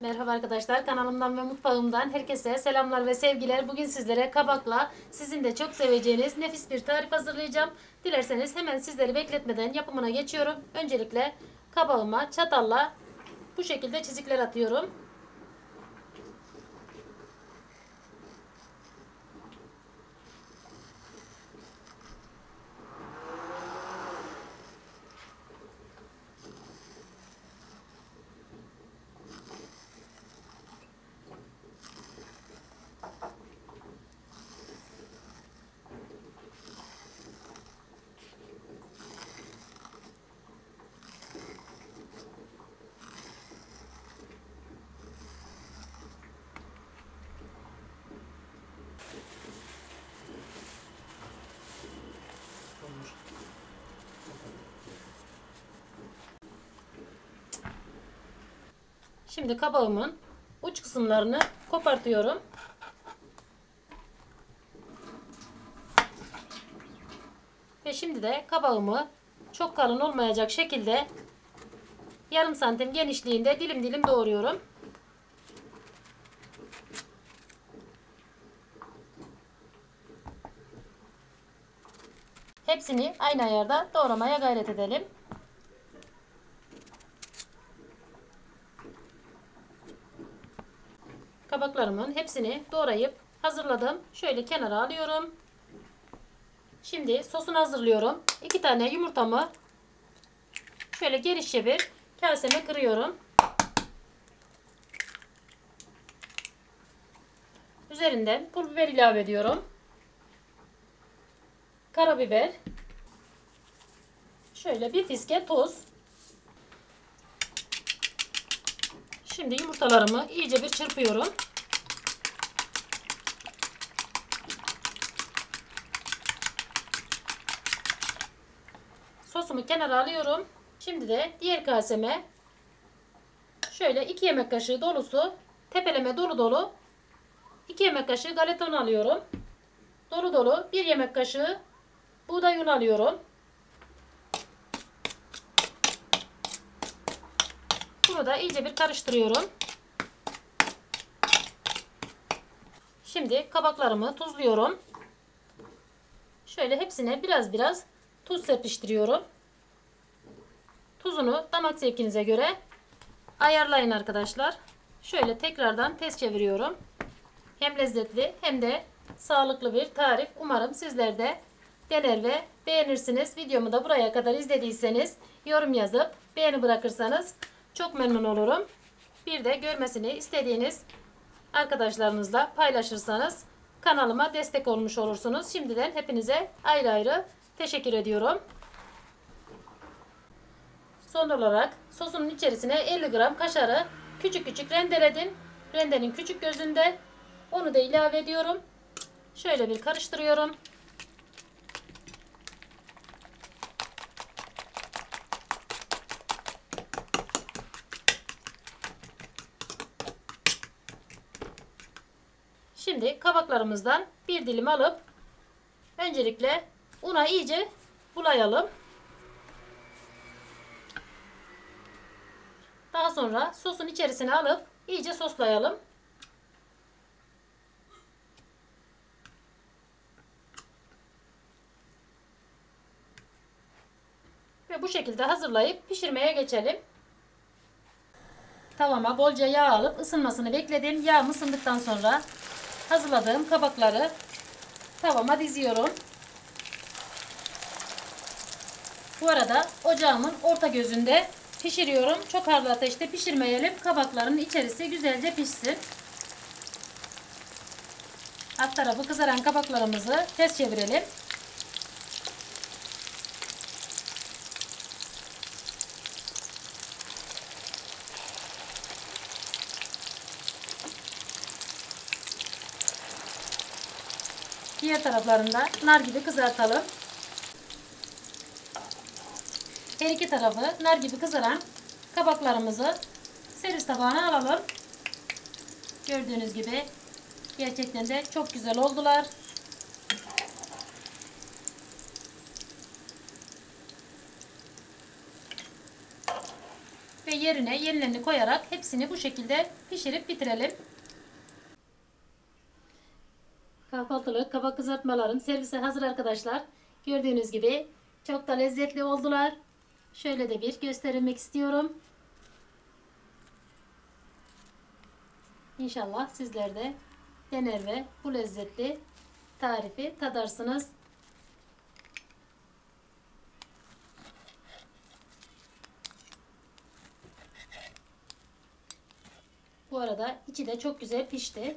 Merhaba arkadaşlar kanalımdan ve mutfağımdan herkese selamlar ve sevgiler. Bugün sizlere kabakla sizin de çok seveceğiniz nefis bir tarif hazırlayacağım. Dilerseniz hemen sizleri bekletmeden yapımına geçiyorum. Öncelikle kabağıma çatalla bu şekilde çizikler atıyorum. Şimdi kabağımın uç kısımlarını kopartıyorum. Ve şimdi de kabağımı çok kalın olmayacak şekilde yarım santim genişliğinde dilim dilim doğruyorum. Hepsini aynı ayarda doğramaya gayret edelim. Kabaklarımın hepsini doğrayıp hazırladım. Şöyle kenara alıyorum. Şimdi sosunu hazırlıyorum. 2 tane yumurtamı şöyle genişçe bir kaseme kırıyorum. Üzerinden pul biber ilave ediyorum. Karabiber. Şöyle bir fiske tuz. Şimdi yumurtalarımı iyice bir çırpıyorum. Sosumu kenara alıyorum. Şimdi de diğer kaseme şöyle 2 yemek kaşığı dolusu tepeleme dolu dolu 2 yemek kaşığı galeta un alıyorum. Dolu dolu 1 yemek kaşığı buğday un alıyorum. Bunu da iyice bir karıştırıyorum. Şimdi kabaklarımı tuzluyorum. Şöyle hepsine biraz biraz tuz serpiştiriyorum. Tuzunu damak zevkinize göre ayarlayın arkadaşlar. Şöyle tekrardan test çeviriyorum. Hem lezzetli hem de sağlıklı bir tarif. Umarım sizler de dener ve beğenirsiniz. Videomu da buraya kadar izlediyseniz yorum yazıp beğeni bırakırsanız çok memnun olurum. Bir de görmesini istediğiniz arkadaşlarınızla paylaşırsanız kanalıma destek olmuş olursunuz. Şimdiden hepinize ayrı ayrı teşekkür ediyorum. Son olarak sosunun içerisine 50 gram kaşarı küçük küçük rendeledim. Rendenin küçük gözünde onu da ilave ediyorum. Şöyle bir karıştırıyorum. Şimdi kabaklarımızdan bir dilim alıp öncelikle una iyice bulayalım. Daha sonra sosun içerisine alıp iyice soslayalım. Ve bu şekilde hazırlayıp pişirmeye geçelim. Tavama bolca yağ alıp ısınmasını bekledim. Yağım ısındıktan sonra hazırladığım kabakları tavama diziyorum. Bu arada ocağımın orta gözünde pişiriyorum. Çok harlı ateşte pişirmeyelim. Kabakların içerisi güzelce pişsin. Alt tarafı kızaran kabaklarımızı ters çevirelim. Diğer taraflarında nar gibi kızartalım. Her iki tarafı nar gibi kızaran kabaklarımızı servis tabağına alalım. Gördüğünüz gibi gerçekten de çok güzel oldular. Ve yerine yenilerini koyarak hepsini bu şekilde pişirip bitirelim. Kahvaltılık kabak kızartmalarım servise hazır arkadaşlar. Gördüğünüz gibi çok da lezzetli oldular. Şöyle de bir göstermek istiyorum. İnşallah sizler de dener ve bu lezzetli tarifi tadarsınız. Bu arada içi de çok güzel pişti.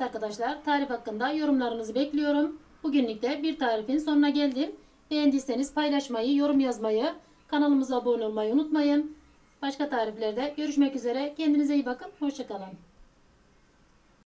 Evet arkadaşlar tarif hakkında yorumlarınızı bekliyorum. Bugünlük de bir tarifin sonuna geldim. Beğendiyseniz paylaşmayı, yorum yazmayı, kanalımıza abone olmayı unutmayın. Başka tariflerde görüşmek üzere. Kendinize iyi bakın. Hoşçakalın.